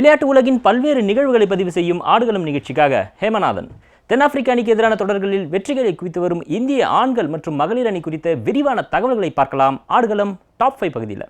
விளையாட்டு உலகின் பல்வேறு நிகழ்வுகளை பதிவு செய்யும் ஆடுகளம் நிகழ்ச்சிக்காக ஹேமநாதன். தென்னாப்பிரிக்க அணிக்கு எதிரான தொடர்களில் வெற்றிகளை குவித்து வரும் இந்திய ஆண்கள் மற்றும் மகளிர் அணி குறித்த விரிவான தகவல்களை பார்க்கலாம். ஆடுகளம் டாப் ஃபைவ் பகுதியில்.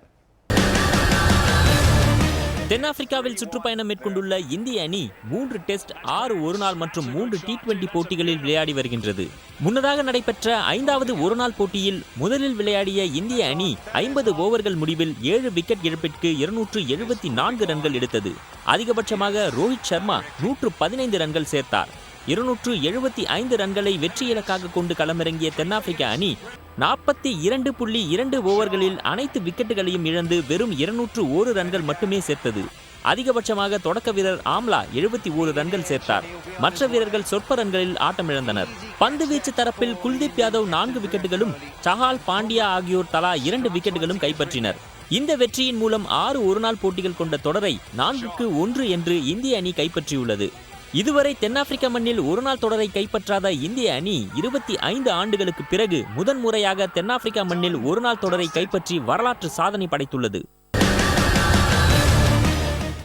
தென்னாப்பிரிக்காவில் சுற்றுப்பயணம் மேற்கொண்டுள்ள இந்திய அணி மூன்று டெஸ்ட் ஆறு ஒருநாள் மற்றும் மூன்று டி டுவெண்டி போட்டிகளில் விளையாடி வருகின்றது. முன்னதாக நடைபெற்ற ஐந்தாவது ஒருநாள் போட்டியில் முதலில் விளையாடிய இந்திய அணி ஐம்பது ஓவர்கள் முடிவில் ஏழு விக்கெட் இழப்பிற்கு இருநூற்று எழுபத்தி நான்கு ரன்கள் எடுத்தது. அதிகபட்சமாக ரோஹித் சர்மா நூற்று பதினைந்து ரன்கள் சேர்த்தார். இருநூற்று எழுபத்தி ஐந்து ரன்களை வெற்றி இலக்காக கொண்டு களமிறங்கிய தென்னாப்பிரிக்க அணி நாற்பத்தி இரண்டு புள்ளி இரண்டு ஓவர்களில் அனைத்து விக்கெட்டுகளையும் இழந்து வெறும் இருநூற்று ஒரு ரன்கள் மட்டுமே சேர்த்தது. அதிகபட்சமாக தொடக்க வீரர் ஆம்லா எழுபத்தி ஓரு ரன்கள் சேர்த்தார். மற்ற வீரர்கள் சொற்ப ரன்களில் ஆட்டமிழந்தனர். பந்து வீச்சு தரப்பில் குல்தீப் யாதவ் நான்கு விக்கெட்டுகளும் சஹால் பாண்டியா ஆகியோர் தலா இரண்டு விக்கெட்டுகளும் கைப்பற்றினர். இந்த வெற்றியின் மூலம் ஆறு ஒருநாள் போட்டிகள் கொண்ட தொடரை நான்குக்கு ஒன்று என்று இந்திய அணி கைப்பற்றியுள்ளது. இதுவரை தென்னாப்பிரிக்க மண்ணில் ஒருநாள் தொடரை கைப்பற்றாத இந்திய அணி இருபத்தி ஐந்து ஆண்டுகளுக்கு பிறகு முதன்முறையாக தென்னாப்பிரிக்கா மண்ணில் ஒருநாள் தொடரை கைப்பற்றி வரலாற்று சாதனை படைத்துள்ளது.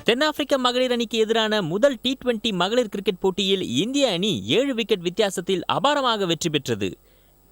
தென்னாப்பிரிக்க மகளிர் அணிக்கு எதிரான முதல் டி டுவெண்டி மகளிர் கிரிக்கெட் போட்டியில் இந்திய அணி ஏழு விக்கெட் வித்தியாசத்தில் அபாரமாக வெற்றி பெற்றது.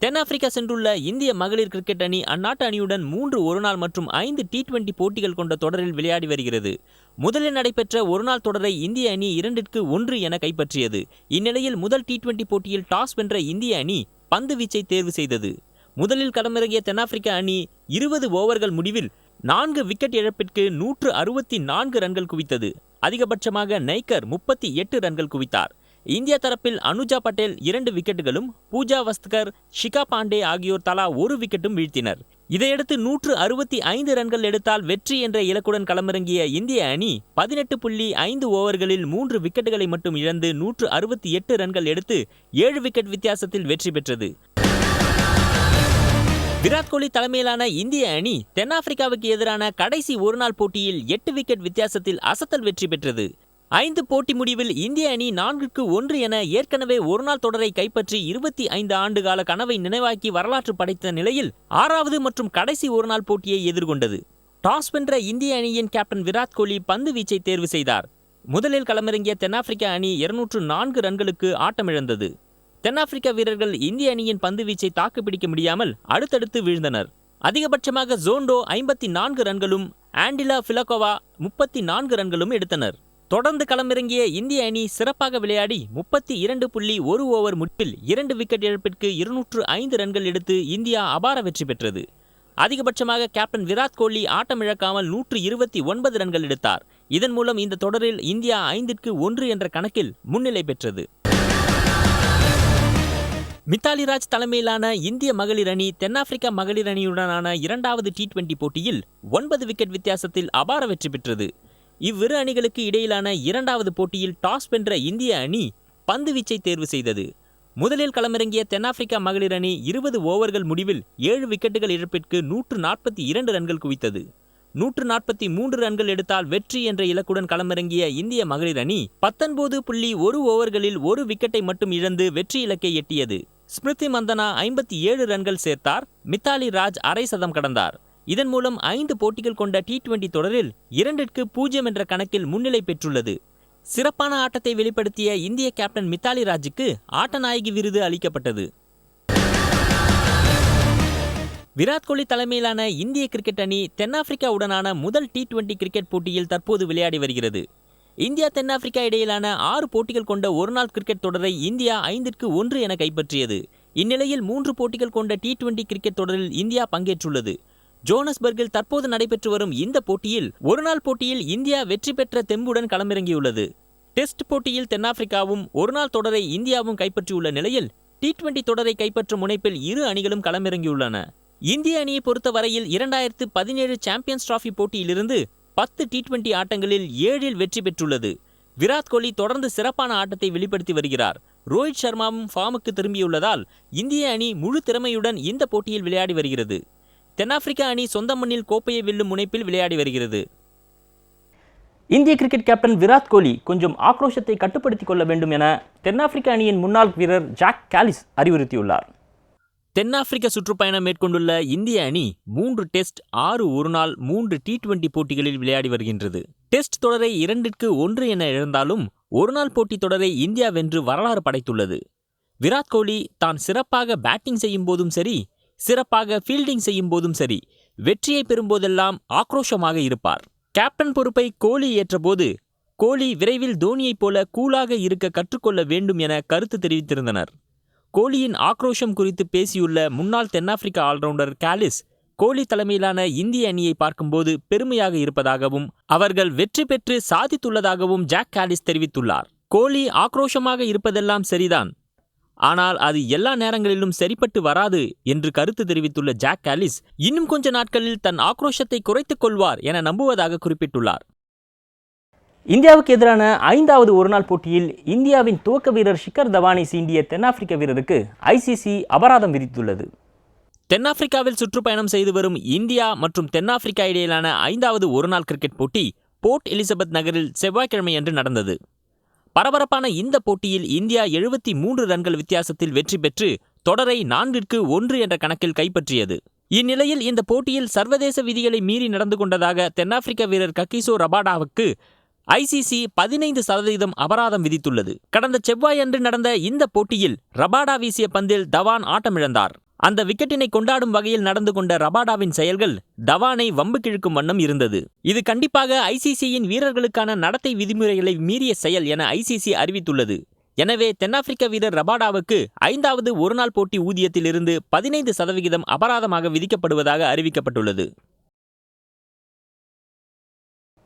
தென்னாப்பிரிக்கா சென்றுள்ள இந்திய மகளிர் கிரிக்கெட் அணி அந்நாட்டு அணியுடன் மூன்று ஒருநாள் மற்றும் ஐந்து டி டுவெண்டி போட்டிகள் கொண்ட தொடரில் விளையாடி வருகிறது. முதலில் நடைபெற்ற ஒருநாள் தொடரை இந்திய அணி இரண்டிற்கு ஒன்று என கைப்பற்றியது. இந்நிலையில் முதல் டி டுவெண்டி போட்டியில் டாஸ் வென்ற இந்திய அணி பந்து வீச்சை தேர்வு செய்தது. முதலில் களமிறங்கிய தென்னாப்பிரிக்க அணி இருபது ஓவர்கள் முடிவில் நான்கு விக்கெட் இழப்பிற்கு நூற்று அறுபத்தி நான்கு ரன்கள் குவித்தது. அதிகபட்சமாக நைக்கர் முப்பத்தி எட்டு ரன்கள் குவித்தார். இந்திய தரப்பில் அனுஜா பட்டேல் இரண்டு விக்கெட்டுகளும் பூஜா வஸ்தகர் ஷிகா பாண்டே ஆகியோர் தலா ஒரு விக்கெட்டும் வீழ்த்தினர். இதையடுத்து நூற்று அறுபத்தி ஐந்து ரன்கள் எடுத்தால் வெற்றி என்ற இலக்குடன் களமிறங்கிய இந்திய அணி பதினெட்டு புள்ளி ஐந்து ஓவர்களில் மூன்று விக்கெட்டுகளை மட்டும் இழந்து நூற்று அறுபத்தி எட்டு ரன்கள் எடுத்து ஏழு விக்கெட் வித்தியாசத்தில் வெற்றி பெற்றது. விராட் கோலி தலைமையிலான இந்திய அணி தென்னாப்பிரிக்காவுக்கு எதிரான கடைசி ஒருநாள் போட்டியில் எட்டு விக்கெட் வித்தியாசத்தில் அசத்தல் வெற்றி பெற்றது. ஐந்து போட்டி முடிவில் இந்திய அணி நான்குக்கு ஒன்று என ஏற்கனவே ஒருநாள் தொடரை கைப்பற்றி இருபத்தி ஐந்து ஆண்டு கால கனவை நினைவாக்கி வரலாற்று படைத்த நிலையில் ஆறாவது மற்றும் கடைசி ஒருநாள் போட்டியை எதிர்கொண்டது. டாஸ் வென்ற இந்திய அணியின் கேப்டன் விராட் கோலி பந்து வீச்சை தேர்வு செய்தார். முதலில் களமிறங்கிய தென்னாப்பிரிக்க அணி இருநூற்று நான்கு ரன்களுக்கு ஆட்டமிழந்தது. தென்னாப்பிரிக்க வீரர்கள் இந்திய அணியின் பந்து வீச்சை தாக்குப்பிடிக்க முடியாமல் அடுத்தடுத்து வீழ்ந்தனர். அதிகபட்சமாக ஜோண்டோ ஐம்பத்தி நான்கு ரன்களும் ஆண்டிலா பிலகோவா முப்பத்தி நான்கு ரன்களும் எடுத்தனர். தொடர்ந்து களமிறங்கிய இந்திய அணி சிறப்பாக விளையாடி முப்பத்தி இரண்டு புள்ளி ஒரு ஓவர் முடிவில் இரண்டு விக்கெட் இழப்பிற்கு இருநூற்று ஐந்து ரன்கள் எடுத்து இந்தியா அபார வெற்றி பெற்றது. அதிகபட்சமாக கேப்டன் விராட் கோலி ஆட்டமிழக்காமல் நூற்று இருபத்தி ஒன்பது ரன்கள் எடுத்தார். இதன் மூலம் இந்த தொடரில் இந்தியா ஐந்திற்கு ஒன்று என்ற கணக்கில் முன்னிலை பெற்றது. மித்தாலி ராஜ் தலைமையிலான இந்திய மகளிர் அணி தென்னாப்பிரிக்கா மகளிர் அணியுடனான இரண்டாவது டி டுவெண்டி போட்டியில் ஒன்பது விக்கெட் வித்தியாசத்தில் அபார வெற்றி பெற்றது. இவ்விரு அணிகளுக்கு இடையிலான இரண்டாவது போட்டியில் டாஸ் வென்ற இந்திய அணி பந்து வீச்சை தேர்வு செய்தது. முதலில் களமிறங்கிய தென்னாப்பிரிக்கா மகளிர் அணி இருபது ஓவர்கள் முடிவில் ஏழு விக்கெட்டுகள் இழப்பிற்கு நூற்று நாற்பத்தி இரண்டு ரன்கள் குவித்தது. நூற்று நாற்பத்தி மூன்று ரன்கள் எடுத்தால் வெற்றி என்ற இலக்குடன் களமிறங்கிய இந்திய மகளிர் அணி பத்தொன்பது புள்ளி ஒரு ஓவர்களில் ஒரு விக்கெட்டை மட்டும் இழந்து வெற்றி இலக்கை எட்டியது. ஸ்மிருதி மந்தனா ஐம்பத்தி ஏழு ரன்கள் சேர்த்தார். மித்தாலி ராஜ் அரை சதம் கடந்தார். இதன் மூலம் ஐந்து போட்டிகள் கொண்ட டி டுவெண்டி தொடரில் இரண்டிற்கு பூஜ்ஜியம் என்ற கணக்கில் முன்னிலை பெற்றுள்ளது. சிறப்பான ஆட்டத்தை வெளிப்படுத்திய இந்திய கேப்டன் மித்தாலி ராஜுக்கு ஆட்டநாயகி விருது அளிக்கப்பட்டது. விராட் கோலி தலைமையிலான இந்திய கிரிக்கெட் அணி தென்னாப்பிரிக்காவுடனான முதல் டி டுவெண்டி கிரிக்கெட் போட்டியில் தற்போது விளையாடி வருகிறது. இந்தியா தென்னாப்பிரிக்கா இடையிலான ஆறு போட்டிகள் கொண்ட ஒருநாள் கிரிக்கெட் தொடரை இந்தியா ஐந்திற்கு ஒன்று என கைப்பற்றியது. இந்நிலையில் மூன்று போட்டிகள் கொண்ட டி டுவெண்டி கிரிக்கெட் தொடரில் இந்தியா பங்கேற்றுள்ளது. ஜோனஸ்பர்கில் தற்போது நடைபெற்று வரும் இந்த போட்டியில் ஒருநாள் போட்டியில் இந்தியா வெற்றி பெற்ற தெம்புடன் களமிறங்கியுள்ளது. டெஸ்ட் போட்டியில் தென்னாப்பிரிக்காவும் ஒருநாள் தொடரை இந்தியாவும் கைப்பற்றியுள்ள நிலையில் டி டுவெண்டி தொடரை கைப்பற்றும் முனைப்பில் இரு அணிகளும் களமிறங்கியுள்ளன. இந்திய அணியை பொறுத்தவரையில் இரண்டாயிரத்து பதினேழு சாம்பியன்ஸ் டிராஃபி போட்டியிலிருந்து பத்து டி டுவெண்டி ஆட்டங்களில் ஏழில் வெற்றி பெற்றுள்ளது. விராட் கோலி தொடர்ந்து சிறப்பான ஆட்டத்தை வெளிப்படுத்தி வருகிறார். ரோஹித் சர்மாவும் ஃபார்முக்கு திரும்பியுள்ளதால் இந்திய அணி முழு திறமையுடன் இந்த போட்டியில் விளையாடி வருகிறது. தென்னாப்பிரிக்கா அணி சொந்த மண்ணில் கோப்பையை வெல்லும் முனைப்பில் விளையாடி வருகிறது. இந்திய கிரிக்கெட் கேப்டன் விராட் கோலி கொஞ்சம் ஆக்ரோஷத்தை கட்டுப்படுத்திக் கொள்ள வேண்டும் என தென்னாப்பிரிக்க அணியின் முன்னாள் வீரர் ஜாக் காலிஸ் அறிவுறுத்தியுள்ளார். தென்னாப்பிரிக்க சுற்றுப்பயணம் மேற்கொண்டுள்ள இந்திய அணி மூன்று டெஸ்ட் ஆறு ஒருநாள் மூன்று டி டுவெண்டி போட்டிகளில் விளையாடி வருகின்றது. டெஸ்ட் தொடரை இரண்டிற்கு ஒன்று என இழந்தாலும் ஒருநாள் போட்டித் தொடரை இந்தியா வென்று வரலாறு படைத்துள்ளது. விராட் கோலி தான் சிறப்பாக பேட்டிங் செய்யும் போதும் சரி சிறப்பாக ஃபீல்டிங் செய்யும் போதும் சரி வெற்றியை பெறும்போதெல்லாம் ஆக்ரோஷமாக இருப்பார். கேப்டன் பொறுப்பை கோலி ஏற்றபோது கோலி விரைவில் தோனியைப் போல கூலாக இருக்க கற்றுக்கொள்ள வேண்டும் என கருத்து தெரிவித்திருந்தனர். கோலியின் ஆக்ரோஷம் குறித்து பேசியுள்ள முன்னாள் தென்னாப்பிரிக்க ஆல்ரவுண்டர் காலிஸ் கோலி தலைமையிலான இந்திய அணியை பார்க்கும்போது பெருமையாக இருப்பதாகவும் அவர்கள் வெற்றி பெற்று சாதித்துள்ளதாகவும் ஜாக் காலிஸ் தெரிவித்துள்ளார். கோலி ஆக்ரோஷமாக இருப்பதெல்லாம் சரிதான் ஆனால் அது எல்லா நேரங்களிலும் சரிப்பட்டு வராது என்று கருத்து தெரிவித்துள்ள ஜாக் காலிஸ் இன்னும் கொஞ்ச நாட்களில் தன் ஆக்ரோஷத்தை குறைத்துக் கொள்வார் என நம்புவதாக குறிப்பிட்டுள்ளார். இந்தியாவுக்கு எதிரான ஐந்தாவது ஒருநாள் போட்டியில் இந்தியாவின் துவக்க வீரர் ஷிகர் தவானை சீண்டிய தென்னாப்பிரிக்க வீரருக்கு ஐசிசி அபராதம் விதித்துள்ளது. தென்னாப்பிரிக்காவில் சுற்றுப்பயணம் செய்து வரும் இந்தியா மற்றும் தென்னாப்பிரிக்கா இடையிலான ஐந்தாவது ஒருநாள் கிரிக்கெட் போட்டி போர்ட் எலிசபெத் நகரில் செவ்வாய்க்கிழமையன்று நடந்தது. பரபரப்பான இந்த போட்டியில் இந்தியா எழுபத்தி மூன்று ரன்கள் வித்தியாசத்தில் வெற்றி பெற்று தொடரை நான்கிற்கு ஒன்று என்ற கணக்கில் கைப்பற்றியது. இந்நிலையில் இந்த போட்டியில் சர்வதேச விதிகளை மீறி நடந்து கொண்டதாக தென்னாப்பிரிக்க வீரர் கக்கிசோ ரபாடாவுக்கு ஐசிசி பதினைந்து சதவீதம் அபராதம் விதித்துள்ளது. கடந்த செவ்வாய் அன்று நடந்த இந்த போட்டியில் ரபாடா வீசிய பந்தில் தவான் ஆட்டமிழந்தார். அந்த விக்கெட்டினை கொண்டாடும் வகையில் நடந்து கொண்ட ரபாடாவின் செயல்கள் தவானை வம்பு கிழக்கும் வண்ணம் இருந்தது. இது கண்டிப்பாக ஐசிசியின் வீரர்களுக்கான நடத்தை விதிமுறைகளை மீறிய செயல் என ஐசிசி அறிவித்துள்ளது. எனவே தென்னாப்பிரிக்க வீரர் ரபாடாவுக்கு ஐந்தாவது ஒருநாள் போட்டி ஊதியத்திலிருந்து பதினைந்து சதவிகிதம் அபராதமாக விதிக்கப்படுவதாக அறிவிக்கப்பட்டுள்ளது.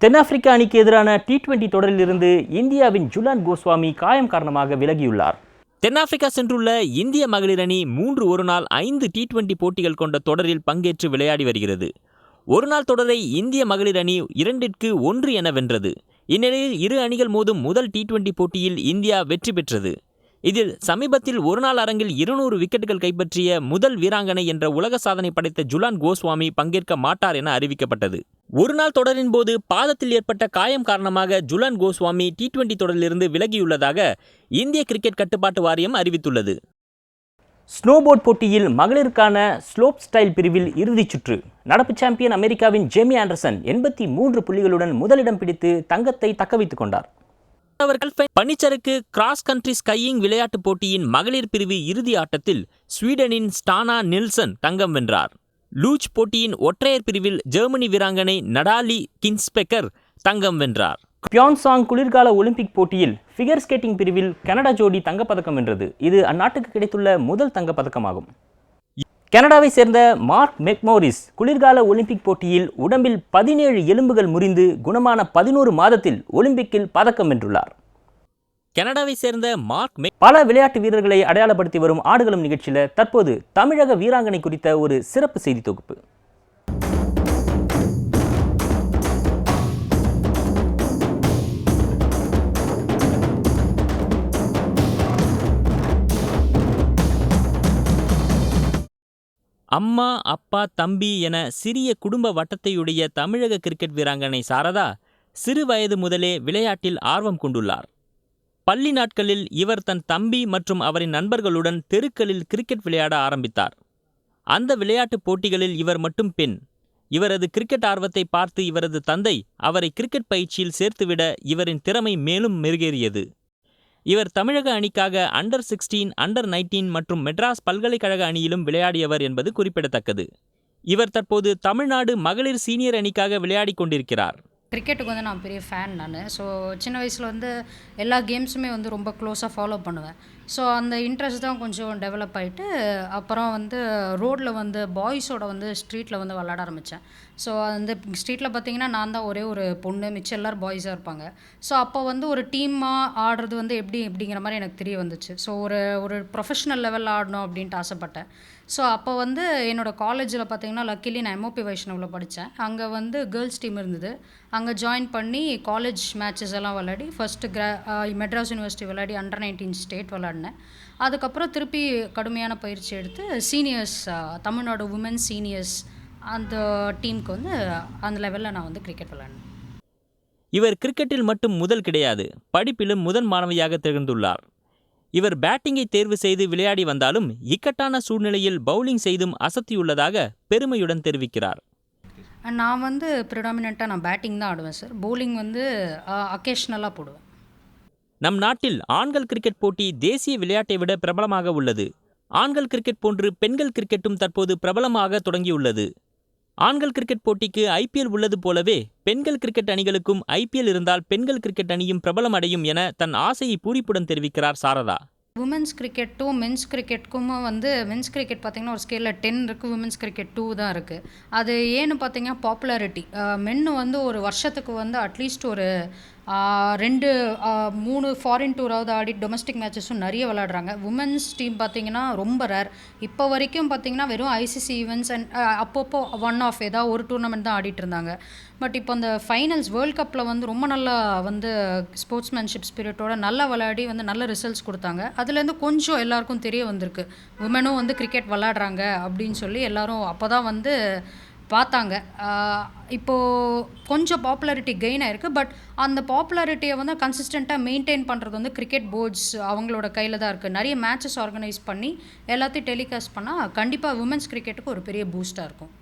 தென்னாப்பிரிக்க அணிக்கு எதிரான டி டுவெண்டி தொடரிலிருந்து இந்தியாவின் ஜுலான் கோஸ்வாமி காயம் காரணமாக விலகியுள்ளார். தென்னாப்பிரிக்கா சென்றுள்ள இந்திய மகளிர் அணி மூன்று ஒரு நாள் ஐந்து டி டுவெண்டி போட்டிகள் கொண்ட தொடரில் பங்கேற்று விளையாடி வருகிறது. ஒருநாள் தொடரை இந்திய மகளிர் அணி இரண்டிற்கு ஒன்று என வென்றது. இந்நிலையில் இரு அணிகள் மோதும் முதல் டி டுவெண்டி போட்டியில் இந்தியா வெற்றி பெற்றது. இதில் சமீபத்தில் ஒருநாள் அரங்கில் இருநூறு விக்கெட்டுகள் கைப்பற்றிய முதல் வீராங்கனை என்ற உலக சாதனை படைத்த ஜுலான் கோஸ்வாமி பங்கேற்க மாட்டார் என அறிவிக்கப்பட்டது. ஒருநாள் தொடரின் போது பாதத்தில் ஏற்பட்ட காயம் காரணமாக ஜுலான் கோஸ்வாமி டி டுவெண்டி தொடரிலிருந்து விலகியுள்ளதாக இந்திய கிரிக்கெட் கட்டுப்பாட்டு வாரியம் அறிவித்துள்ளது. ஸ்னோபோர்ட் போட்டியில் மகளிருக்கான ஸ்லோப் ஸ்டைல் பிரிவில் இறுதிச் சுற்று. நடப்பு சாம்பியன் அமெரிக்காவின் ஜேமி ஆண்டர்சன் எண்பத்தி மூன்று புள்ளிகளுடன் முதலிடம் பிடித்து தங்கத்தை தக்கவைத்துக் கொண்டார். அவர்கள் பனிச்சறுக்கு கிராஸ் கண்ட்ரி ஸ்கையிங் விளையாட்டுப் போட்டியின் மகளிர் பிரிவு இறுதி ஆட்டத்தில் ஸ்வீடனின் ஸ்டானா நில்சன் தங்கம் வென்றார். லூச் போட்டியின் ஒற்றையர் பிரிவில் ஜெர்மனி வீராங்கனை நடாலி கின்ஸ்பெக்கர் தங்கம் வென்றார். பியான்சாங் குளிர்கால ஒலிம்பிக் போட்டியில் ஃபிகர் ஸ்கேட்டிங் பிரிவில் கனடா ஜோடி தங்கப்பதக்கம் வென்றது. இது அந்நாட்டுக்கு கிடைத்துள்ள முதல் தங்கப்பதக்கமாகும். கனடாவை சேர்ந்த மார்க் மெக்மோரிஸ் குளிர்கால ஒலிம்பிக் போட்டியில் உடம்பில் பதினேழு எலும்புகள் முறிந்து குணமான பதினோரு மாதத்தில் ஒலிம்பிக்கில் பதக்கம் வென்றுள்ளார். கனடாவை சேர்ந்த மார்க் மெக் பல விளையாட்டு வீரர்களை அடையாளப்படுத்தி வரும் ஆடுகளும் நிகழ்ச்சியில் தற்போது தமிழக வீராங்கனை குறித்த ஒரு சிறப்பு செய்தி தொகுப்பு. அம்மா அப்பா தம்பி என சிறிய குடும்ப வட்டத்தையுடைய தமிழக கிரிக்கெட் வீராங்கனை சாரதா சிறு வயது முதலே விளையாட்டில் ஆர்வம் கொண்டுள்ளார். பள்ளி நாட்களில் இவர் தன் தம்பி மற்றும் அவரின் நண்பர்களுடன் தெருக்களில் கிரிக்கெட் விளையாட ஆரம்பித்தார். அந்த விளையாட்டுப் போட்டிகளில் இவர் மட்டும் பெண். இவரது கிரிக்கெட் ஆர்வத்தை பார்த்து இவரது தந்தை அவரை கிரிக்கெட் பயிற்சியில் சேர்த்துவிட இவரின் திறமை மேலும் மெருகேறியது. இவர் தமிழக அணிக்காக அண்டர் சிக்ஸ்டீன் அண்டர் நைன்டீன் மற்றும் மெட்ராஸ் பல்கலைக்கழக அணியிலும் விளையாடியவர் என்பது குறிப்பிடத்தக்கது. இவர் தற்போது தமிழ்நாடு மகளிர் சீனியர் அணிக்காக விளையாடிக் கொண்டிருக்கிறார். கிரிக்கெட்டுக்கு வந்து நான் பெரிய ஃபேன் நான். ஸோ சின்ன வயசில் வந்து எல்லா கேம்ஸுமே வந்து ரொம்ப க்ளோஸாக ஃபாலோ பண்ணுவேன். ஸோ அந்த இன்ட்ரெஸ்ட் தான் கொஞ்சம் டெவலப் ஆகிட்டு அப்புறம் வந்து ரோட்டில் வந்து பாய்ஸோட வந்து ஸ்ட்ரீட்டில் வந்து விளாட ஆரம்பித்தேன் ஸோ அந்த ஸ்ட்ரீட்டில் பார்த்தீங்கன்னா நான் தான் ஒரே ஒரு பொண்ணு மிச்சம் எல்லோரும் பாய்ஸாக இருப்பாங்க. ஸோ அப்போ வந்து ஒரு டீமாக ஆடுறது வந்து எப்படி அப்படிங்கிற மாதிரி எனக்கு தெரிய வந்துச்சு. ஸோ ஒரு ஒரு ப்ரொஃபஷனல் லெவலில் ஆடணும் அப்படின்ட்டு ஆசைப்பட்டேன். ஸோ அப்போ வந்து என்னோடய காலேஜில் பார்த்தீங்கன்னா லக்கிலி நான் எம்ஓபி வைஷ்ணவில் படித்தேன் அங்கே வந்து கேர்ள்ஸ் டீம் இருந்தது. அங்கே ஜாயின் பண்ணி காலேஜ் மேட்சஸ் எல்லாம் விளையாடி ஃபஸ்ட்டு கிரா மெட்ராஸ் யூனிவர்சிட்டி விளையாடி அண்டர் நைன்டீன் ஸ்டேட் விளையாடினேன். அதுக்கப்புறம் திருப்பி கடுமையான பயிற்சி எடுத்து சீனியர்ஸ் தமிழ்நாடு உமன் சீனியர்ஸ் அந்த டீமுக்கு வந்து அந்த லெவலில் நான் வந்து கிரிக்கெட் விளையாடினேன். இவர் கிரிக்கெட்டில் மட்டும் முதல் கிடையாது படிப்பிலும் முதன் மாணவியாக திகழ்ந்துள்ளார். இவர் பேட்டிங்கை தேர்வு செய்து விளையாடி வந்தாலும் இக்கட்டான சூழ்நிலையில் பவுலிங் செய்தும் அசத்தியுள்ளதாக பெருமையுடன் தெரிவிக்கிறார். நான் வந்து ப்ரிடாமினண்ட்டாக நான் பேட்டிங் தான் ஆடுவேன் சார் bowling வந்து அக்கேஷ்னலாக போடுவேன். நம் நாட்டில் ஆண்கள் கிரிக்கெட் போட்டி தேசிய விளையாட்டை விட பிரபலமாக உள்ளது. ஆண்கள் கிரிக்கெட் போன்று பெண்கள் கிரிக்கெட்டும் தற்போது பிரபலமாக தொடங்கியுள்ளது. ஆண்கள் கிரிக்கெட் போட்டிக்கு ஐபிஎல் உள்ளது போலவே பெண்கள் கிரிக்கெட் அணிகளுக்கும் ஐபிஎல் இருந்தால் பெண்கள் கிரிக்கெட் அணியும் பிரபலம் அடையும் என தன் ஆசையை பூரிப்புடன் தெரிவிக்கிறார் சாரதா. உமன்ஸ் கிரிக்கெட்டும் மென்ஸ் கிரிக்கெட்டுக்கும் வந்து மென்ஸ் கிரிக்கெட் பார்த்திங்கன்னா ஒரு ஸ்கேலில் டென் இருக்குது உமன்ஸ் கிரிக்கெட் டூ தான் இருக்குது அது ஏன்னு பார்த்திங்கன்னா பாப்புலாரிட்டி மென்னு வந்து ஒரு வருஷத்துக்கு வந்து அட்லீஸ்ட் ஒரு ரெண்டு மூணு ஃபாரின் டூராவது ஆடி டொமஸ்டிக் மேட்சஸும் நிறைய விளாடுறாங்க உமன்ஸ் டீம் பார்த்தீங்கன்னா ரொம்ப ரேர் இப்போ வரைக்கும் பார்த்தீங்கன்னா வெறும் ஐசிசி ஈவெண்ட்ஸ் அண்ட் அப்பப்போ ஒன் ஆஃப் ஏதாவது ஒரு டூர்னமெண்ட் தான் ஆடிட்டு இருந்தாங்க. பட் இப்போ அந்த ஃபைனல்ஸ் வேர்ல்ட் கப்பில் வந்து ரொம்ப நல்லா வந்து ஸ்போர்ட்ஸ்மேன்ஷிப் ஸ்பிரிட்டோட நல்லா விளையாடி வந்து நல்ல ரிசல்ட்ஸ் கொடுத்தாங்க. அதுலேருந்து கொஞ்சம் எல்லாருக்கும் தெரிய வந்திருக்கு. உமனும் வந்து கிரிக்கெட் விளாடுறாங்க அப்படின்னு சொல்லி எல்லாரும் அப்போ தான் வந்து பார்த்தாங்க. இப்போது இப்போ கொஞ்சம் பாப்புலாரிட்டி கெயின் ஆயிருக்கு பட் அந்த பாப்புலாரிட்டியை வந்து கன்சிஸ்டண்ட்டாக மெயின்டைன் பண்ணுறது வந்து கிரிக்கெட் போர்ட்ஸ் அவங்களோட கையில் தான் இருக்குது நிறைய மேட்சஸ் ஆர்கனைஸ் பண்ணி எல்லாத்தையும் டெலிகாஸ்ட் பண்ணால் கண்டிப்பாக உமன்ஸ் கிரிக்கெட்டுக்கு ஒரு பெரிய பூஸ்டாக இருக்கும்.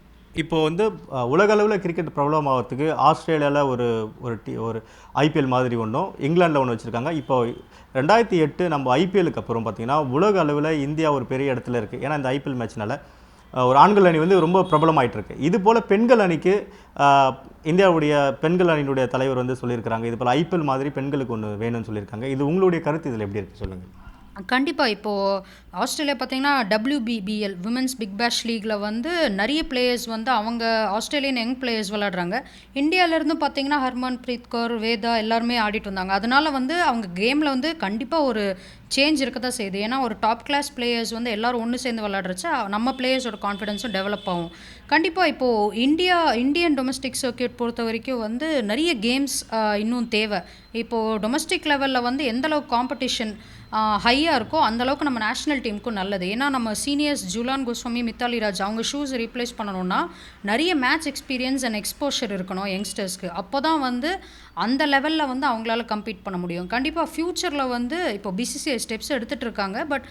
இப்போ வந்து உலகளவில் உலக அளவில் கிரிக்கெட் பிரபலமாகிறதுக்கு ஆஸ்திரேலியாவில் ஒரு ஒரு டி ஒரு ஐபிஎல் மாதிரி ஒன்றும் இங்கிலாண்டில் ஒன்று வச்சுருக்காங்க. இப்போ ரெண்டாயிரத்தி எட்டு நம்ம ஐபிஎலுக்கு அப்புறம் பார்த்திங்கன்னா உலக அளவில் இந்தியா ஒரு பெரிய இடத்துல இருக்குது ஏன்னா இந்த ஐபிஎல் மேட்ச்னால ஒரு ஆண்கள் அணி வந்து ரொம்ப பிரபலமாயிட்டு இருக்கு இது போல் பெண்கள் அணிக்கு இந்தியாவுடைய பெண்கள் அணியினுடைய தலைவர் வந்து சொல்லியிருக்கிறாங்க. இது போல் ஐபிஎல் மாதிரி பெண்களுக்கு ஒன்று வேணும்னு சொல்லியிருக்காங்க. இது உங்களுடைய கருத்து இதில் எப்படி இருக்குது சொல்லுங்கள் கண்டிப்பாக இப்போது ஆஸ்திரேலியா பார்த்தீங்கன்னா டபிள்யூபிபிஎல் விமென்ஸ் பிக் பேஷ் லீக்ல வந்து நிறைய பிளேயர்ஸ் வந்து அவங்க ஆஸ்திரேலியன் யங் பிளேயர்ஸ் விளாடுறாங்க இந்தியாவிலேருந்து பார்த்தீங்கன்னா ஹர்மன் பிரீத் கௌர் வேதா எல்லாருமே ஆடிட்டு வந்தாங்க. அதனால வந்து அவங்க கேமில் வந்து கண்டிப்பாக ஒரு சேஞ்ச் இருக்க தான் செய்யுது. ஏன்னா ஒரு டாப் கிளாஸ் பிளேயர்ஸ் வந்து எல்லோரும் ஒன்று சேர்ந்து விளாட்றச்சா நம்ம பிளேயர்ஸோட கான்ஃபிடென்ஸும் டெவலப் ஆகும். கண்டிப்பாக இப்போது இந்தியா இந்தியன் டொமஸ்டிக் சர்க்கியூட் பொறுத்த வரைக்கும் வந்து நிறைய கேம்ஸ் இன்னும் தேவை. இப்போது டொமஸ்டிக் லெவலில் வந்து எந்தளவுக்கு காம்படிஷன் ஹையாக இருக்கோ அந்தளவுக்கு நம்ம நேஷனல் டீமுக்கும் நல்லது. ஏன்னா நம்ம சீனியர்ஸ் ஜுலான் கோஸ்வாமி மித்தாலி ராஜ் அவங்க ஷூஸ் ரீப்ளேஸ் பண்ணணும்னா நிறைய மேட்ச் எக்ஸ்பீரியன்ஸ் அண்ட் எக்ஸ்போஷர் இருக்கணும் யங்ஸ்டர்ஸ்க்கு அப்போ தான் வந்து அந்த லெவலில் வந்து அவங்களால கம்பீட் பண்ண முடியும். கண்டிப்பாக ஃப்யூச்சரில் வந்து இப்போ பிசிசிஐ ஸ்டெப்ஸ் எடுத்துகிட்டு இருக்காங்க. பட்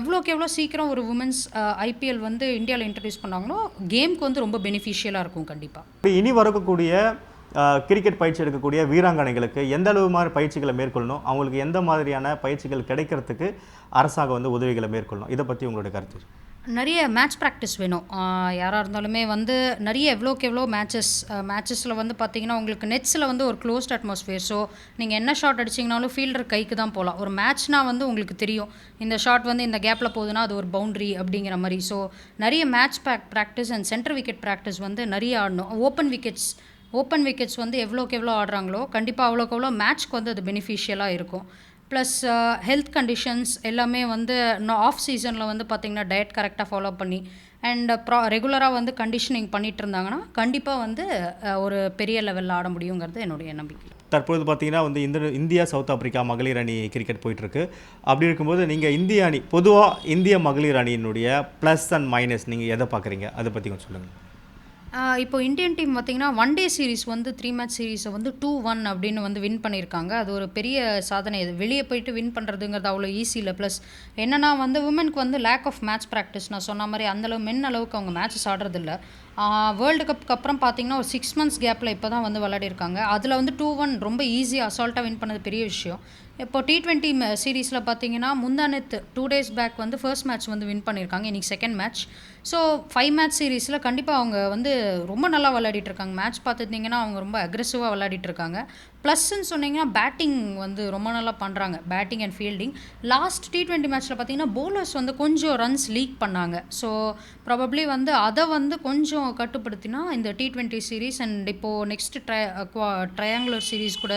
எவ்வளோக்கு எவ்வளோ சீக்கிரம் ஒரு உமன்ஸ் ஐபிஎல் வந்து இந்தியாவில் இன்ட்ரடியூஸ் பண்ணாங்களோ கேம்க்கு வந்து ரொம்ப பெனிஃபிஷியலாக இருக்கும் கண்டிப்பாக இனி வரக்கூடிய கிரிக்கெட் பயிற்சி எடுக்கக்கூடிய வீராங்கனைகளுக்கு எந்த அளவு மாதிரி பயிற்சிகளை மேற்கொள்ளணும்? அவங்களுக்கு எந்த மாதிரியான பயிற்சிகள் கிடைக்கிறதுக்கு அரசாங்கம் வந்து உதவிகளை மேற்கொள்ளணும்? இதை பற்றி உங்களுடைய கருத்து. நிறைய மேட்ச் ப்ராக்டிஸ் வேணும். யாராக இருந்தாலுமே வந்து நிறைய எவ்வளோக்கு எவ்வளோ மேட்சஸ் மேட்சஸில் வந்து பார்த்தீங்கன்னா உங்களுக்கு நெட்ஸில் வந்து ஒரு க்ளோஸ்ட் அட்மாஸ்ஃபியர் ஸோ நீங்கள் என்ன ஷாட் அடிச்சிங்கனாலும் ஃபீல்டர் கைக்கு தான் போகலாம். ஒரு மேட்ச்னா வந்து உங்களுக்கு தெரியும். இந்த ஷாட் வந்து இந்த கேப்பில் போகுதுன்னா அது ஒரு பவுண்ட்ரி அப்படிங்கிற மாதிரி. ஸோ நிறைய match back practice and center wicket practice வந்து நிறைய ஆடணும். ஓப்பன் விக்கெட்ஸ் ஓப்பன் விக்கெட்ஸ் வந்து எவ்வளோக்கு எவ்வளோ ஆடுறாங்களோ கண்டிப்பாக அவ்வளோக்கு எவ்வளோ மேட்ச்க்கு வந்து அது பெனிஃபிஷியலாக இருக்கும். ப்ளஸ் ஹெல்த் கண்டிஷன்ஸ் எல்லாமே வந்து ஆஃப் சீசனில் வந்து பார்த்திங்கன்னா டயட் கரெக்டாக ஃபாலோ பண்ணி அண்ட் ப்ரா ரெகுலராக வந்து கண்டிஷனிங் பண்ணிட்டு இருந்தாங்கன்னா கண்டிப்பாக வந்து uh, ஒரு பெரிய லெவலில் ஆட முடியுங்கிறது என்னுடைய நம்பிக்கை. தற்பொழுது பார்த்தீங்கன்னா வந்து இந்த இந்தியா சவுத் ஆப்பிரிக்கா மகளிர் அணி கிரிக்கெட் போயிட்டுருக்கு. அப்படி இருக்கும்போது நீங்கள் இந்திய அணி பொதுவாக இந்திய மகளிர் அணியினுடைய ப்ளஸ் அண்ட் மைனஸ் நீங்கள் எதை பார்க்குறீங்க அதை பற்றி கொஞ்சம் சொல்லுங்கள் இப்போ இந்தியன் டீம் பார்த்தீங்கன்னா ஒன் டே சீரிஸ் வந்து த்ரீ மேட்ச் சீரிஸை வந்து டூ ஒன் அப்படின்னு வந்து வின் பண்ணியிருக்காங்க. அது ஒரு பெரிய சாதனை. இது வெளியே போயிட்டு வின் பண்ணுறதுங்கிறது அவ்வளோ ஈஸி இல்லை. ப்ளஸ் என்னென்னா வந்து உமனுக்கு வந்து லேக் ஆஃப் மேட்ச் ப்ராக்டிஸ் நான் சொன்ன மாதிரி அந்தளவு மென் அளவுக்கு அவங்க மேட்சஸ் ஆடுறதில்ல. வேர்ல்டு கப்புக்கு அப்புறம் பார்த்தீங்கன்னா ஒரு சிக்ஸ் மந்த்ஸ் கேப்பில் இப்போ தான் வந்து விளையாடிருக்காங்க அதில் வந்து டூ ஒன் ரொம்ப ஈஸியாக அசால்ட்டாக வின் பண்ணது பெரிய விஷயம். இப்போ டி ட்வெண்ட்டி சீரீஸில் பார்த்தீங்கன்னா முந்தானத்து டூ டேஸ் பேக் வந்து ஃபர்ஸ்ட் மேட்ச் வந்து வின் பண்ணியிருக்காங்க. இன்னைக்கு second match so five match சீரீஸில் கண்டிப்பாக அவங்க வந்து ரொம்ப நல்லா விளையாடிட்டு இருக்காங்க. மேட்ச் பார்த்துட்டிங்கன்னா அவங்க ரொம்ப அக்ரெசிவாக விளையாடிட்டு இருக்காங்க. ப்ளஸ்ன்னு சொன்னீங்கன்னா பேட்டிங் வந்து ரொம்ப நல்லா பண்ணுறாங்க batting and fielding last T twenty மேட்ச்சில் பார்த்தீங்கன்னா போலர்ஸ் வந்து கொஞ்சம் ரன்ஸ் லீக் பண்ணாங்க. ஸோ ப்ராபப்ளி வந்து அதை வந்து கொஞ்சம் கட்டுப்படுத்தினா இந்த டி டுவெண்ட்டி சீரீஸ் அண்ட் இப்போது நெக்ஸ்ட் ட்ரை ட்ரையாங்குலர் சீரீஸ் கூட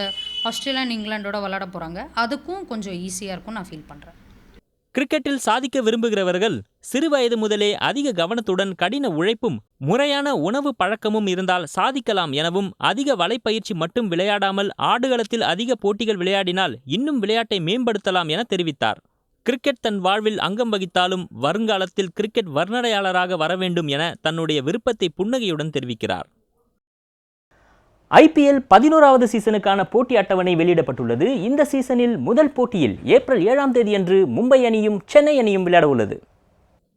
ஆஸ்திரேலியா அண்ட் இங்கிலாண்டோட விளையாட போகிறாங்க அதுக்கும் கொஞ்சம் ஈஸியாக இருக்கும் நான் ஃபீல் பண்ணுறேன் கிரிக்கெட்டில் சாதிக்க விரும்புகிறவர்கள் சிறுவயது முதலே அதிக கவனத்துடன் கடின உழைப்பும் முறையான உணவு பழக்கமும் இருந்தால் சாதிக்கலாம் எனவும் அதிக வலைப்பயிற்சி மட்டும் விளையாடாமல் ஆடுகளத்தில் அதிக போட்டிகள் விளையாடினால் இன்னும் விளையாட்டை மேம்படுத்தலாம் என தெரிவித்தார். கிரிக்கெட் தன் வாழ்வில் அங்கம் வகித்தாலும் வருங்காலத்தில் கிரிக்கெட் வர்ணனையாளராக வர வேண்டும் என தன்னுடைய விருப்பத்தை புன்னகையுடன் தெரிவிக்கிறார். ஐபிஎல் பதினோராவது சீசனுக்கான போட்டி அட்டவணை வெளியிடப்பட்டுள்ளது. இந்த சீசனில் முதல் போட்டியில் ஏப்ரல் ஏழாம் தேதியன்று மும்பை அணியும் சென்னை அணியும் விளையாட உள்ளது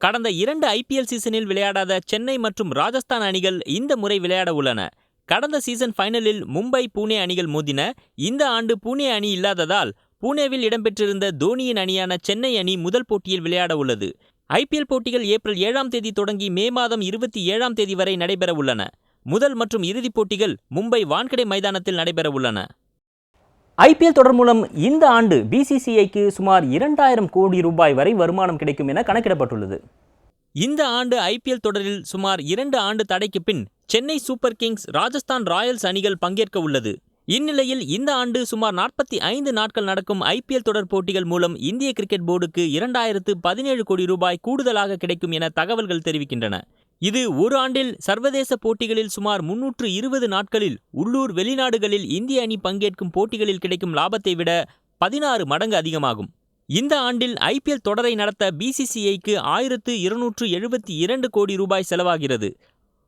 கடந்த இரண்டு ஐபிஎல் சீசனில் விளையாடாத சென்னை மற்றும் ராஜஸ்தான் அணிகள் இந்த முறை விளையாட உள்ளன கடந்த சீசன் ஃபைனலில் மும்பை புனே அணிகள் மோதின. இந்த ஆண்டு புனே அணி இல்லாததால் பூனேவில் இடம்பெற்றிருந்த தோனியின் அணியான சென்னை அணி முதல் போட்டியில் விளையாட உள்ளது ஐபிஎல் போட்டிகள் ஏப்ரல் ஏழாம் தேதி தொடங்கி மே மாதம் இருபத்தி ஏழாம் தேதி வரை நடைபெற உள்ளன முதல் மற்றும் இறுதிப் போட்டிகள் மும்பை வான்கடை மைதானத்தில் நடைபெற உள்ளன ஐபிஎல் தொடர் மூலம் இந்த ஆண்டு பிசிசிஐக்கு சுமார் இரண்டாயிரம் கோடி ரூபாய் வரை வருமானம் கிடைக்கும் என கணக்கிடப்பட்டுள்ளது. இந்த ஆண்டு ஐபிஎல் தொடரில் சுமார் இரண்டு ஆண்டு தடைக்கு பின் Chennai super kings Rajasthan royals அணிகள் பங்கேற்க உள்ளது. இந்நிலையில் இந்த ஆண்டு சுமார் நாற்பத்தி ஐந்து நாட்கள் நடக்கும் ஐபிஎல் தொடர் போட்டிகள் மூலம் இந்திய கிரிக்கெட் போர்டுக்கு இரண்டாயிரத்து பதினேழு கோடி ரூபாய் கூடுதலாக கிடைக்கும் என தகவல்கள் தெரிவிக்கின்றன. இது ஒரு ஆண்டில் சர்வதேச போட்டிகளில் சுமார் முன்னூற்று இருபது நாட்களில் உள்ளூர் வெளிநாடுகளில் இந்திய அணி பங்கேற்கும் போட்டிகளில் கிடைக்கும் லாபத்தை விட பதினாறு மடங்கு அதிகமாகும். இந்த ஆண்டில் ஐபிஎல் தொடரை நடத்த பிசிசிஐக்கு ஆயிரத்து இருநூற்று எழுபத்தி இரண்டு கோடி ரூபாய் செலவாகிறது.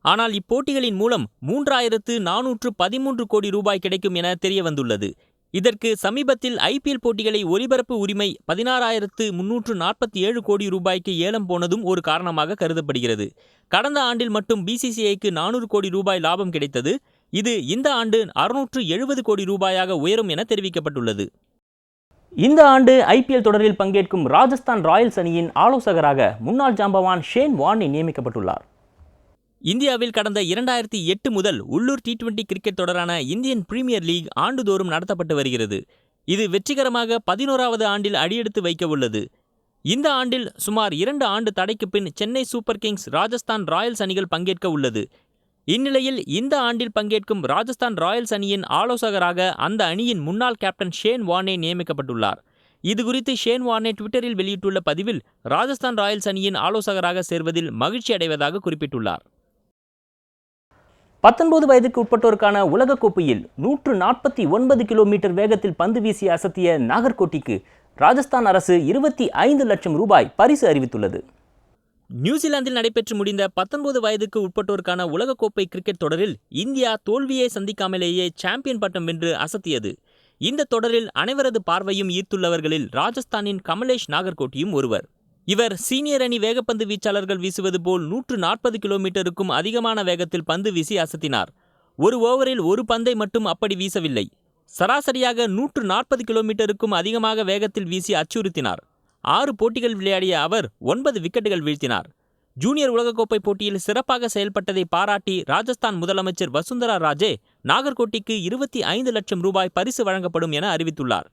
ஆனால் இப்போட்டிகளின் மூலம் மூன்றாயிரத்து நானூற்று பதிமூன்று கோடி ரூபாய் கிடைக்கும் என தெரியவந்துள்ளது. இதற்கு சமீபத்தில் ஐபிஎல் போட்டிகளை ஒலிபரப்பு உரிமை பதினாறாயிரத்து முன்னூற்று நாற்பத்தி ஏழு கோடி ரூபாய்க்கு ஏலம் போனதும் ஒரு காரணமாக கருதப்படுகிறது. கடந்த ஆண்டில் மட்டும் பிசிசிஐக்கு நானூறு கோடி ரூபாய் லாபம் கிடைத்தது. இது இந்த ஆண்டு அறுநூற்று எழுபது கோடி ரூபாயாக உயரும் என தெரிவிக்கப்பட்டுள்ளது. இந்த ஆண்டு ஐபிஎல் தொடரில் பங்கேற்கும் ராஜஸ்தான் ராயல்ஸ் அணியின் ஆலோசகராக முன்னாள் ஜாம்பவான் ஷேன் வார்னி நியமிக்கப்பட்டுள்ளார். இந்தியாவில் கடந்த இரண்டாயிரத்தி எட்டு முதல் உள்ளூர் டி டுவெண்டி கிரிக்கெட் தொடரான இந்தியன் பிரீமியர் லீக் ஆண்டுதோறும் நடத்தப்பட்டு வருகிறது. இது வெற்றிகரமாக பதினோராவது ஆண்டில் அடியெடுத்து வைக்க உள்ளது இந்த ஆண்டில் சுமார் இரண்டு ஆண்டு தடைக்கு பின் Chennai super kings Rajasthan royals அணிகள் பங்கேற்க உள்ளது. இந்நிலையில் இந்த ஆண்டில் பங்கேற்கும் ராஜஸ்தான் ராயல்ஸ் அணியின் ஆலோசகராக அந்த அணியின் முன்னாள் கேப்டன் ஷேன் வானே நியமிக்கப்பட்டுள்ளார். இதுகுறித்து ஷேன் வானே ட்விட்டரில் வெளியிட்டுள்ள பதிவில் ராஜஸ்தான் ராயல்ஸ் அணியின் ஆலோசகராக சேர்வதில் மகிழ்ச்சி அடைவதாக குறிப்பிட்டுள்ளார். பத்தொன்பது வயதுக்கு உட்பட்டோருக்கான உலகக்கோப்பையில் நூற்று நாற்பத்தி ஒன்பது கிலோமீட்டர் வேகத்தில் பந்து வீசி அசத்திய நாகர்கோட்டிக்கு ராஜஸ்தான் அரசு இருபத்தி ஐந்து லட்சம் ரூபாய் பரிசு அறிவித்துள்ளது. நியூசிலாந்தில் நடைபெற்று முடிந்த பத்தொன்பது வயதுக்கு உட்பட்டோருக்கான உலகக்கோப்பை கிரிக்கெட் தொடரில் இந்தியா தோல்வியை சந்திக்காமலேயே சாம்பியன் பட்டம் வென்று அசத்தியது. இந்த தொடரில் அனைவரது பார்வையும் ஈர்த்துள்ளவர்களில் ராஜஸ்தானின் கமலேஷ் நாகர்கோட்டியும் ஒருவர். இவர் சீனியர் அணி வேகப்பந்து வீச்சாளர்கள் வீசுவது போல் நூற்று நாற்பது கிலோமீட்டருக்கும் அதிகமான வேகத்தில் பந்து வீசி அசத்தினார். ஒரு ஓவரில் ஒரு பந்தை மட்டும் அப்படி வீசவில்லை. சராசரியாக நூற்று நாற்பது கிலோமீட்டருக்கும் அதிகமாக வேகத்தில் வீசி அச்சுறுத்தினார். ஆறு போட்டிகள் விளையாடிய அவர் ஒன்பது விக்கெட்டுகள் வீழ்த்தினார். ஜூனியர் உலகக்கோப்பை போட்டியில் சிறப்பாக செயல்பட்டதை பாராட்டி ராஜஸ்தான் முதலமைச்சர் வசுந்தரா ராஜே நாகர்கோட்டிக்கு இருபத்தி ஐந்து லட்சம் ரூபாய் பரிசு வழங்கப்படும் என அறிவித்துள்ளார்.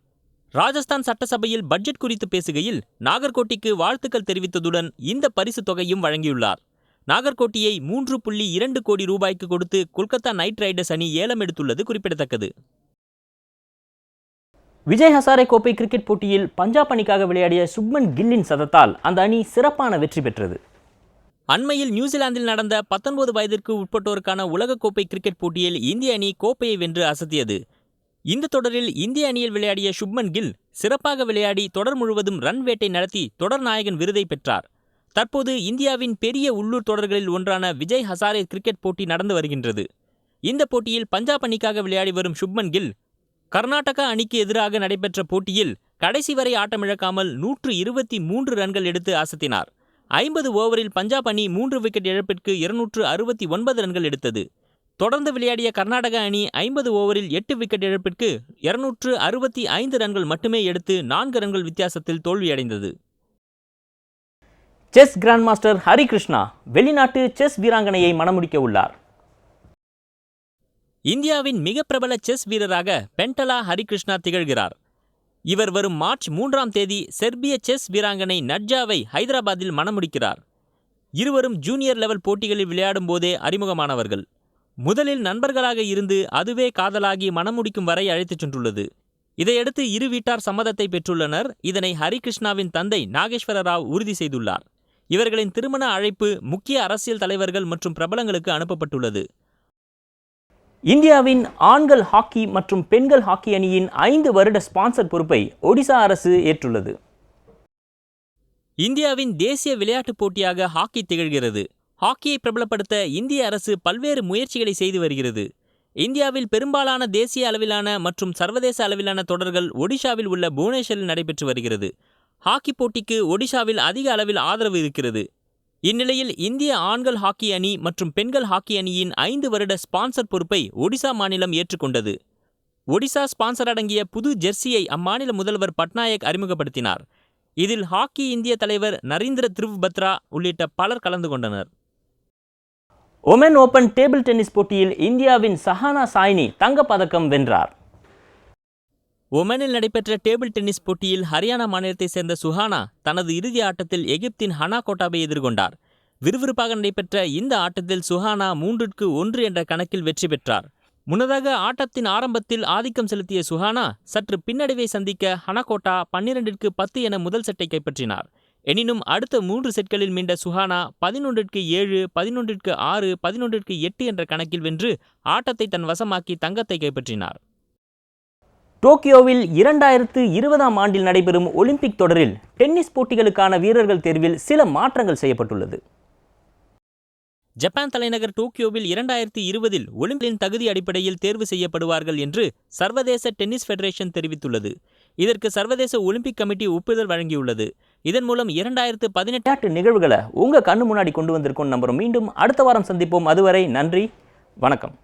ராஜஸ்தான் சட்டசபையில் பட்ஜெட் குறித்து பேசுகையில் நாகர்கோட்டிக்கு வாழ்த்துக்கள் தெரிவித்ததுடன் இந்த பரிசு தொகையும் வழங்கியுள்ளார். நாகர்கோட்டியை மூன்று புள்ளி இரண்டு கோடி ரூபாய்க்கு கொடுத்து கொல்கத்தா நைட் ரைடர்ஸ் அணி ஏலம் எடுத்துள்ளது குறிப்பிடத்தக்கது. விஜய் ஹசாரே கோப்பை கிரிக்கெட் போட்டியில் பஞ்சாப் அணிக்காக விளையாடிய சுப்மன் கில்லின் சதத்தால் அந்த அணி சிறப்பான வெற்றி பெற்றது. அண்மையில் நியூசிலாந்தில் நடந்த பத்தொன்பது வயதிற்கு உட்பட்டோருக்கான உலகக்கோப்பை கிரிக்கெட் போட்டியில் இந்திய அணி கோப்பையை வென்று அசத்தியது. இந்த தொடரில் இந்திய அணியில் விளையாடிய சுப்மன் கில் சிறப்பாக விளையாடி தொடர் முழுவதும் ரன் வேட்டை நடத்தி தொடர் நாயகன் விருதை பெற்றார். தற்போது இந்தியாவின் பெரிய உள்ளூர் தொடர்களில் ஒன்றான விஜய் ஹசாரே கிரிக்கெட் போட்டி நடந்து வருகின்றது. இந்த போட்டியில் பஞ்சாப் அணிக்காக விளையாடி வரும் சுப்மன் கில் கர்நாடகா அணிக்கு எதிராக நடைபெற்ற போட்டியில் கடைசி வரை ஆட்டமிழக்காமல் நூற்று இருபத்தி மூன்று ரன்கள் எடுத்து அசத்தினார். ஐம்பது ஓவரில் பஞ்சாப் அணி மூன்று விக்கெட் இழப்பிற்கு இருநூற்று அறுபத்தி ஒன்பது ரன்கள் எடுத்தது. தொடர்ந்து விளையாடிய கர்நாடக அணி ஐம்பது ஓவரில் எட்டு விக்கெட் இழப்பிற்கு இருநூற்று அறுபத்தி ஐந்து ரன்கள் மட்டுமே எடுத்து நான்கு ரன்கள் வித்தியாசத்தில் தோல்வியடைந்தது. செஸ் கிராண்ட் மாஸ்டர் ஹரிகிருஷ்ணா வெளிநாட்டு செஸ் வீராங்கனையை மணமுடிக்க உள்ளார். இந்தியாவின் மிக பிரபல செஸ் வீரராக பென்டலா ஹரிகிருஷ்ணா திகழ்கிறார். இவர் வரும் மார்ச் மூன்றாம் தேதி செர்பிய செஸ் வீராங்கனை நட்ஜாவை ஹைதராபாத்தில் மணமுடிக்கிறார். இருவரும் ஜூனியர் லெவல் போட்டிகளில் விளையாடும் போதே அறிமுகமானவர்கள். முதலில் நண்பர்களாக இருந்து அதுவே காதலாகி மணமுடிக்கும் வரை அழைத்துச் சென்றுள்ளது. இதையடுத்து இரு வீட்டார் சம்மதத்தை பெற்றுள்ளனர். இதனை ஹரிகிருஷ்ணாவின் தந்தை நாகேஸ்வர ராவ் உறுதி செய்துள்ளார். இவர்களின் திருமண அழைப்பு முக்கிய அரசியல் தலைவர்கள் மற்றும் பிரபலங்களுக்கு அனுப்பப்பட்டுள்ளது. இந்தியாவின் ஆண்கள் ஹாக்கி மற்றும் பெண்கள் ஹாக்கி அணியின் ஐந்து வருட ஸ்பான்சர் பொறுப்பை ஒடிசா அரசு ஏற்றுள்ளது. இந்தியாவின் தேசிய விளையாட்டுப் போட்டியாக ஹாக்கி திகழ்கிறது. ஹாக்கியை பிரபலப்படுத்த இந்திய அரசு பல்வேறு முயற்சிகளை செய்து வருகிறது. இந்தியாவில் பெரும்பாலான தேசிய அளவிலான மற்றும் சர்வதேச அளவிலான தொடர்கள் ஒடிஷாவில் உள்ள புவனேஸ்வரில் நடைபெற்று வருகிறது. ஹாக்கி போட்டிக்கு ஒடிஷாவில் அதிக அளவில் ஆதரவு இருக்கிறது. இந்நிலையில் இந்திய ஆண்கள் ஹாக்கி அணி மற்றும் பெண்கள் ஹாக்கி அணியின் ஐந்து வருட ஸ்பான்சர் பொறுப்பை ஒடிசா மாநிலம் ஏற்றுக்கொண்டது. ஒடிசா ஸ்பான்சர் அடங்கிய புது ஜெர்சியை அம்மாநில முதல்வர் பட்நாயக் அறிமுகப்படுத்தினார். இதில் ஹாக்கி இந்திய தலைவர் நரேந்திர திருவ் பத்ரா உள்ளிட்ட பலர் கலந்து கொண்டனர். ஒமன் ஓபன் டேபிள் டென்னிஸ் போட்டியில் இந்தியாவின் சஹானா சாய்னி தங்கப்பதக்கம் வென்றார். ஒமனில் நடைபெற்ற டேபிள் டென்னிஸ் போட்டியில் ஹரியானா மாநிலத்தைச் சேர்ந்த சுஹானா தனது இறுதி ஆட்டத்தில் எகிப்தின் ஹனா கோட்டாவை எதிர்கொண்டார். விறுவிறுப்பாக நடைபெற்ற இந்த ஆட்டத்தில் சுஹானா மூன்றிற்கு ஒன்று என்ற கணக்கில் வெற்றி பெற்றார். முன்னதாக ஆட்டத்தின் ஆரம்பத்தில் ஆதிக்கம் செலுத்திய சுஹானா சற்று பின்னடைவை சந்திக்க ஹனகோட்டா பன்னிரண்டிற்கு பத்து என முதல் செட்டை கைப்பற்றினார். எனினும் அடுத்த மூன்று செட்களில் மீண்ட சுஹானா பதினொன்றிற்கு ஏழு பதினொன்றிற்கு ஆறு பதினொன்றிற்கு எட்டு என்ற கணக்கில் வென்று ஆட்டத்தை தன் வசமாக்கி தங்கத்தை கைப்பற்றினார். டோக்கியோவில் இரண்டாயிரத்து இருபதாம் ஆண்டில் நடைபெறும் ஒலிம்பிக் தொடரில் டென்னிஸ் போட்டிகளுக்கான வீரர்கள் தேர்வில் சில மாற்றங்கள் செய்யப்பட்டுள்ளது. ஜப்பான் தலைநகர் டோக்கியோவில் இரண்டாயிரத்தி இருபதில் ஒலிம்பிக்கின் தகுதி அடிப்படையில் தேர்வு செய்யப்படுவார்கள் என்று சர்வதேச டென்னிஸ் ஃபெடரேஷன் தெரிவித்துள்ளது. இதற்கு சர்வதேச ஒலிம்பிக் கமிட்டி ஒப்புதல் வழங்கியுள்ளது. இதன் மூலம் இரண்டாயிரத்து பதினெட்டு நிகழ்வுகளை உங்க கண்ணு முன்னாடி கொண்டு வந்திருக்கோம் நம்புகிறோம் மீண்டும் அடுத்த வாரம் சந்திப்போம். அதுவரை நன்றி வணக்கம்.